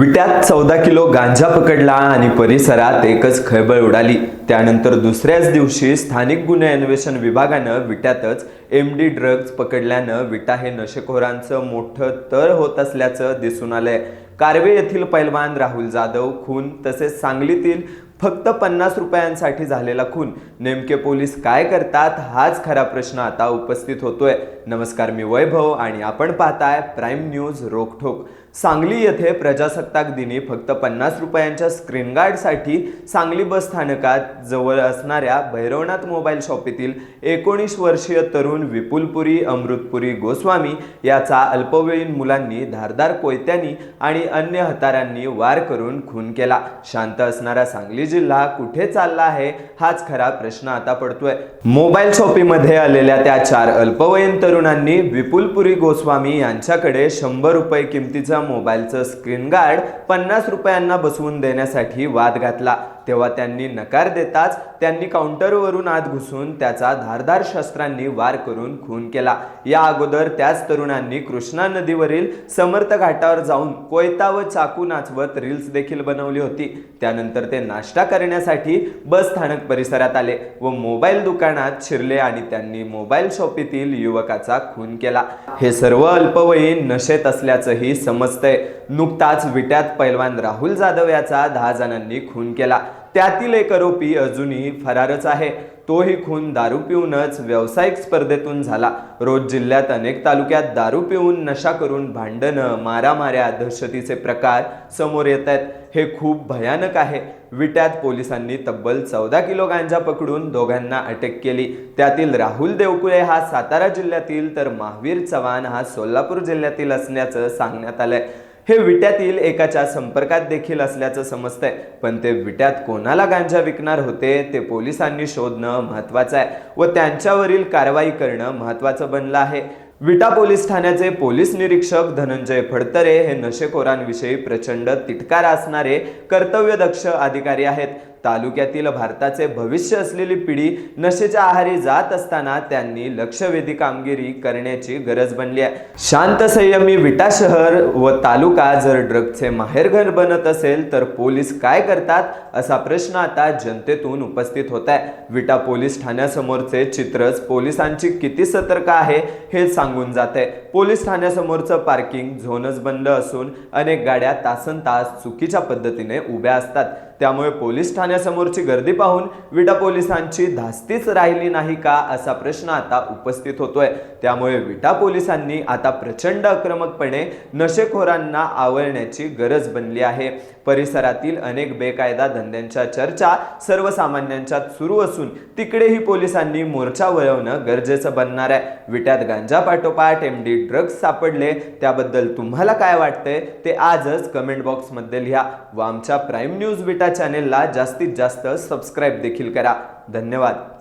विट्यात चौदा किलो गांजा पकडला आणि परिसरात एकच खळबळ उडाली. त्यानंतर दुसऱ्याच दिवशी स्थानिक गुन्हे अन्वेषण विभागानं विट्यातच एम डी ड्रग्ज पकडल्यानं विटा हे नशेखोरांचं मोठं तळ होत असल्याचं दिसून आलंय. कारवे येथील पैलवान राहुल जाधव खून तसेच सांगलीतील फक्त पन्नास रुपयांसाठी झालेला खून. नेमके पोलीस काय करतात हाच खरा प्रश्न आता उपस्थित होतोय. नमस्कार मी वैभव आणि आपण पाहताय प्राईम न्यूज रोखठोक. सांगली येथे प्रजासत्ताक दिनी फक्त पन्नास रुपयांच्या स्क्रीन गार्डसाठी सांगली बस स्थानकात जवळ असणाऱ्या भैरवनाथ मोबाईल शॉपीतील एकोणीस वर्षीय तरुण विपुलपुरी अमृतपुरी गोस्वामी याचा अल्पवयीन मुलांनी धारदार कोयत्यांनी आणि अन्य हतारांनी वार करून खून केला. शांत असणारा सांगली जिल्हा कुठे चालला आहे हाच खरा प्रश्न आता पडतोय. मोबाईल शॉपीमध्ये आलेल्या त्या चार अल्पवयीन तरुणांनी विपुलपुरी गोस्वामी यांच्याकडे शंभर रुपये किमतीचा मोबाईलचं स्क्रीन गार्ड पन्नास रुपयांना बसवून देण्यासाठी वाद घातला. तेव्हा त्यांनी नकार देताच त्यांनी काउंटरवरून आत घुसून त्याचा धारदार शस्त्रांनी वार करून खून केला. या अगोदर त्याच तरुणांनी कृष्णा नदीवरील समर्थ घाटावर जाऊन कोयता व चाकू नाचवत रील्स देखील बनवली होती. त्यानंतर ते नाश्ता करण्यासाठी बस स्थानक परिसरात आले व मोबाईल दुकानात शिरले आणि त्यांनी मोबाईल शॉपीतील युवकाचा खून केला. हे सर्व अल्पवयीन नशेत असल्याचंही समजतंय. नुकताच विट्यात पैलवान राहुल जाधव याचा दहा जणांनी खून केला. त्यातील एक आरोपी अजूनही फरारच आहे. तोही खून दारू पिऊनच व्यावसायिक स्पर्धेतून झाला. रोज जिल्ह्यात अनेक तालुक्यात दारू पिऊन नशा करून भांडणं मारामाऱ्या दहशतीचे प्रकार समोर येत आहेत. हे खूप भयानक आहे. विट्यात पोलिसांनी तब्बल चौदा किलो गांजा पकडून दोघांना अटक केली. त्यातील राहुल देवकुळे हा सातारा जिल्ह्यातील तर महावीर चव्हाण हा सोलापूर जिल्ह्यातील असल्याचं सांगण्यात आलंय. हे विट्यातील एकाच्या संपर्कात देखील असल्याचं समजतंय. पण ते विट्यात कोणाला गांजा विकणार होते ते पोलिसांनी शोधणं महत्वाचं आहे व त्यांच्यावरील कारवाई करणं महत्वाचं बनलं आहे. विटा पोलीस ठाण्याचे पोलीस निरीक्षक धनंजय फडतरे हे नशेखोरांविषयी प्रचंड तिटकार असणारे कर्तव्यदक्ष अधिकारी आहेत. तालुक्यातील भारताचे भविष्य असलेली पिढी नशेच्या आहारी जात असताना त्यांनी लक्षवेधी कामगिरी करण्याची गरज बनली आहे. शांत संयमी विटा शहर व तालुका जर ड्रगचे माहेरघर बनत असेल तर पोलीस काय करतात असा प्रश्न आता जनतेतून उपस्थित होत आहे. विटा पोलीस ठाण्यासमोरचे चित्रच पोलिसांची किती सतर्क आहे हे सांगून जाते. पोलीस ठाण्यासमोरचं पार्किंग झोनच बंद असून अनेक गाड्या तासन तास चुकीच्या पद्धतीने उभ्या असतात. त्यामुळे पोलीस ठाण्यासमोरची गर्दी पाहून विटा पोलिसांची धास्तीच राहिली नाही का असा प्रश्न आता उपस्थित होतोय. त्यामुळे विटा पोलिसांनी आता प्रचंड आक्रमकपणे नशेखोरांना आवळण्याची गरज बनली आहे. परिसरातील अनेक बेकायदा धंद्यांच्या चर्चा सर्वसामान्यांच्यात सुरू असून तिकडेही पोलिसांनी मोर्चा वळवणं गरजेचं बनणार आहे. विट्यात गांजा पाठोपाठ एम डी ड्रग्ज सापडले त्याबद्दल तुम्हाला काय वाटतंय ते आजच कमेंट बॉक्समध्ये लिहा. व आमच्या प्राईम न्यूज विटा चॅनेलला जास्तीत जास्त सबस्क्राईब देखील करा. धन्यवाद.